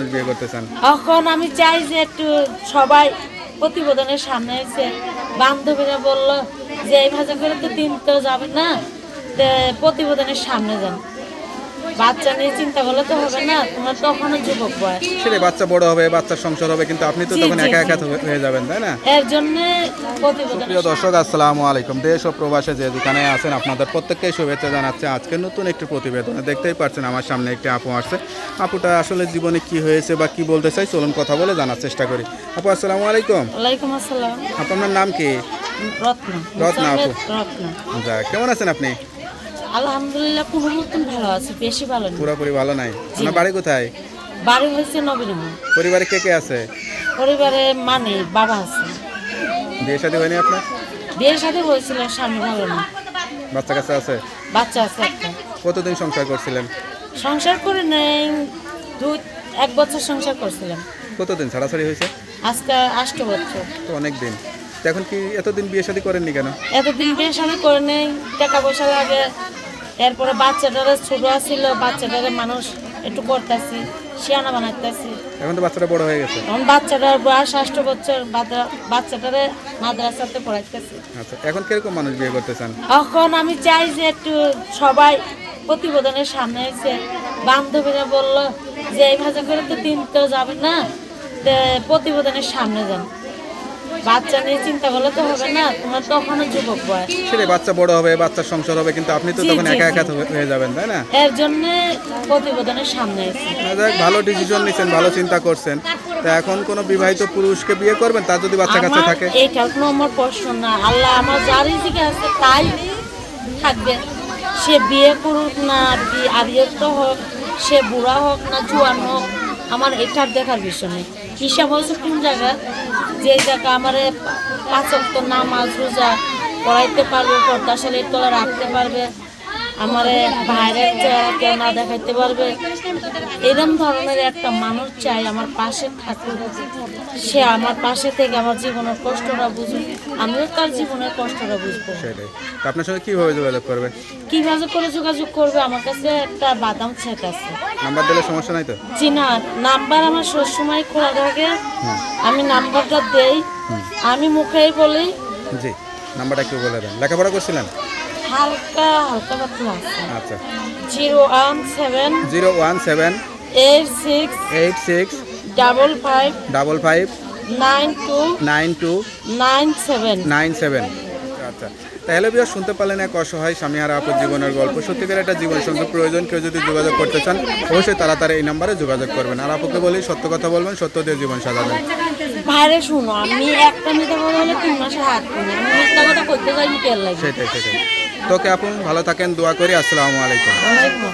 মানুষ বিয়ে করতে চান? এখন আমি চাই যে একটু সবাই প্রতিবেদনের সামনে এসে বান্ধবীরা বলল যে, এই ভাজা করে তো দিন তো যাবে না প্রতিবেদনের সামনে যান। বাচ্চা নিয়ে চিন্তা করলে তো হবে না তোমার তখনও যুবক বয়স। সেটাই বাচ্চা বড় হবে বাচ্চার সংসার হবে কিন্তু আপনি তো তখন একা একা হয়ে যাবেন তাই না? এর জন্য প্রিয় দর্শক আসসালামু আলাইকুম। দেশ ও প্রবাসে যে যেখানে আছেন আপনাদের প্রত্যেককেই শুভেচ্ছা জানাচ্ছে। আজকে নতুন একটি প্রতিবেদন। দেখতেই পাচ্ছেন আমার সামনে একটি আপু আসছে। আপুটা আসলে জীবনে কি হয়েছে বা কি বলতে চাই চলুন কথা বলে জানার চেষ্টা করি। আপু আসসালামু আলাইকুম। ওয়ালাইকুম আসসালাম। আপু আপনার নাম কি? রত্ন। রত্না আপু। কেমন আছেন আপনি? আলহামদুলিল্লাহ কোনো মতন ভালো আছে বেশি ভালো নেই। পুরোপুরি ভালো নাই। আপনার বাড়ি কোথায়? বাড়ি হয়েছে নবীনগর। পরিবারে কে কে আছে? পরিবারে মানে বাবা আছে। বিয়ে শাদী হয়নি আপনার? বিয়ের সাথে হয়েছিল স্বামী ভালো না বাচ্চা কাচ্চা আছে? বাচ্চা আছে একটা। কতদিন সংসার করছিলেন? সংসার করে নেই দুই এক বছর সংসার করছিলাম। কতদিন? ছাড়াছাড়ি হয়েছে? আজকে আষ্ট বছর। তো অনেক দিন। এখন কি এতদিন বিয়ে শাদী করেননি কেন? এতদিন বিয়ে শাদী করে নেই টাকা পয়সা লাগে এরপরে বাচ্চাটারে ছোট ছিল বাচ্চাটারে মানুষ একটু করতেছি শিয়ানা বানাইতেছি। এখন তো বাচ্চাটা বড় হয়ে গেছে। এখন বাচ্চাটার বয়স আষ্ট বছর বাচ্চাটারে মাদ্রাসাতে পড়াইতেছি। আচ্ছা এখন কীরকম মানুষ বিয়ে করতে চান এখন আমি চাই যে একটু সবাই প্রতিবেদনের সামনে এসে বান্ধবীরা বলল যে এই ভাজা করে তো দিন তো যাবে না প্রতিবেদনের সামনে যান। বাচ্চা নিয়ে চিন্তা করলে তো হবে না তোমার তখনও যুবক বয়স সেটাই বাচ্চা বড় হবে বাচ্চার সংসার হবে কিন্তু আপনি তো তখন একা একা হয়ে যাবেন তাই না? এর জন্য প্রতিবেদনের সামনে যাক, ভালো ডিসিশন নিছেন ভালো চিন্তা করছেন। তা এখন কোনো বিবাহিত পুরুষকে বিয়ে করবেন? তার যদি বাচ্চা কাচ্চা থাকে? কোনো আমার প্রশ্ন না। আল্লাহ আমার যার আছে তাই থাকবে। সে বিয়ে করুক না আবিয়ত হোক সে বুড়া হোক না জুয়ান হোক আমার এটার দেখার বিষয় নেই। হিসাব হচ্ছে কোন জায়গা যে জায়গা আমার পাঁচক নামাজ রোজা পড়াইতে পারবে পর্দাশালীর তলা রাখতে পারবে। আমারে বাইরের চেহারা কেউ না দেখাইতে পারবে? এরকম ধরনের একটা মানুষ চাই আমার পাশে থাকুক। সে আমার পাশে থেকে আমার জীবনের কষ্টটা বুঝুক। আমিও তার জীবনের কষ্টটা বুঝব। আপনার সঙ্গে কীভাবে যোগাযোগ করবে? কীভাবে করে যোগাযোগ করবে? আমার কাছে একটা বাদাম সেট আছে। নাম্বার দিলে সমস্যা নাই তো? জি না নাম্বার আমার সবসময় খোলা থাকে। আমি নাম্বারটা দেই। আমি মুখেই বলি। জি নাম্বারটা একটু বলে দেন। লেখাপড়া করছিলেন? হালকা হালকা পাতলা আচ্ছা। Zero one seven zero one seven eight six eight six double five double five nine two nine two nine seven. Nine seven. আচ্ছা। তাহলে বিয়া শুনতে পারলেন এক অসহায় স্বামী আর আপুর জীবনের গল্প। সত্যিকার একটা জীবন সঙ্গে প্রয়োজন কেউ যদি যোগাযোগ করতে চান অবশ্যই তারা তারা এই নাম্বারে যোগাযোগ করবেন। আর আপুকে বলি সত্য কথা বলবেন সত্য দিয়ে জীবন সাজাবেন। ভাইরে শুনো আমি একটা মিথ্যা কথা হলে তিন মাসে হাত করি আমি মিথ্যা কথা করতে যাই লাগে। সেটাই সেটাই। তোকে আপু ভালো থাকেন দোয়া করি আসসালামু আলাইকুম।